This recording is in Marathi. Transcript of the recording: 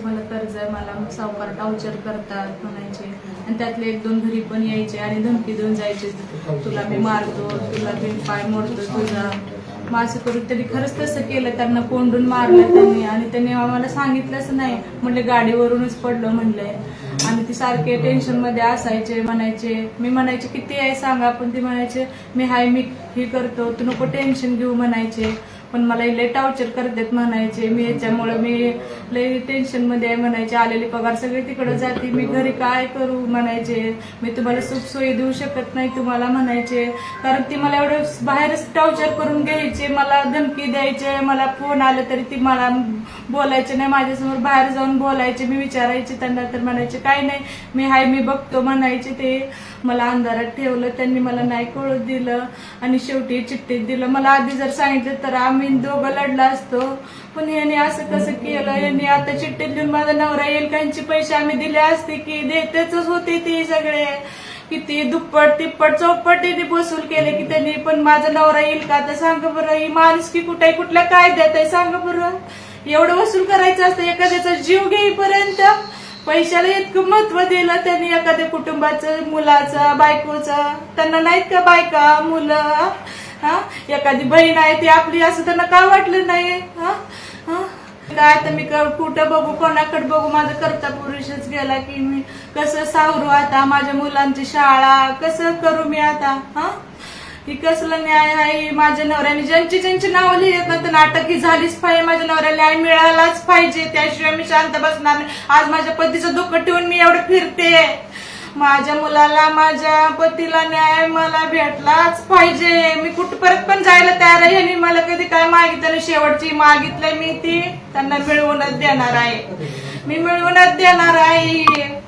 लाखाचं मला कर्ज आहे मला सावकार टाउचर करतात म्हणायचे. आणि त्यातले एक दोन घरी पण यायचे आणि धमकी देऊन जायचे तुला मी मारतो तुला मी पाय मोडतो तुझा. असं करून त्यांनी खरंच तसं केलं त्यांना कोंडून मारलं त्यांनी. आणि त्यांनी आम्हाला सांगितलंच नाही. म्हणले गाडीवरूनच पडलो म्हणले आणि ती सारखे टेन्शनमध्ये असायचे म्हणायचे मी म्हणायचे किती आहे सांगा पण ती म्हणायचे मी हाय मी हे करतो तू नको टेन्शन घेऊ म्हणायचे. पण मला लय टार्चर करतात म्हणायचे. मी याच्यामुळे मी लय टेन्शनमध्ये आहे म्हणायचे. आलेले पगार सगळे तिकडे जाते. मी घरी काय करू म्हणायचे. मी तुम्हाला सुख सोयी देऊ शकत नाही तुम्हाला म्हणायचे. कारण ती मला एवढं बाहेरच टॉर्चर करून घ्यायचे. मला धमकी द्यायचे. मला फोन आले तरी ती मला बोलायचे नाही. माझ्यासमोर बाहेर जाऊन बोलायचे. मी विचारायचे त्यांना तर म्हणायचे काय नाही. मी हाय मी बघतो म्हणायचे ते. मला अंधारात ठेवलं त्यांनी मला नाही कळू दिलं आणि शेवटी चिठ्ठीत दिलं. मला आधी जर सांगितलं तर आम्ही दोघं लढला असतो. पण यांनी असं कसं केलं? यांनी आता चिठ्ठीत लिहून माझा नवरा येईल काहींचे पैसे आम्ही दिले असते की देतेच होते ते सगळे. किती दुप्पट तिप्पट चौपट त्यांनी वसूल केले की त्यांनी पण माझा नवरा येईल का? आता सांग बरं ही माणूस की कुठे कुठल्या देत आहे? सांग बरं. एवढं वसूल करायचं असतं एखाद्याचा जीव घेईपर्यंत पैशाला इतकं महत्त्व दिलं त्यांनी एखाद्या कुटुंबाचं मुलाचं बायकोचं. त्यांना नाहीत का बायका मुलं? हा? एखादी बहीण आहे ती आपली असं त्यांना काय वाटलं नाही? हा? हा? काय आता मी कुठं बघू कोणाकडे बघू? माझा करता पुरुषच गेला की मी कसं सावरू आता? माझ्या मुलांची शाळा कसं करू मी आता? हा? की कसलं न्याय आहे? माझ्या नवऱ्याने ज्यांची ज्यांची नाव लिहित ना तर नाटक ही झालीच पाहिजे. माझ्या नवऱ्याला न्याय मिळालाच पाहिजे. त्याशिवाय मी शांत बसणार नाही. आज माझ्या पतीचं दुःख ठेवून मी एवढं फिरते. माझ्या मुलाला माझ्या पतीला न्याय मला भेटलाच पाहिजे. मी कुठपर्यंत पण जायला तयार आहे? आणि मला कधी काय मागितलं नाही. शेवटची मागितलंय मी ती. त्यांना मिळवूनच देणार आहे. मी मिळवूनच देणार आहे.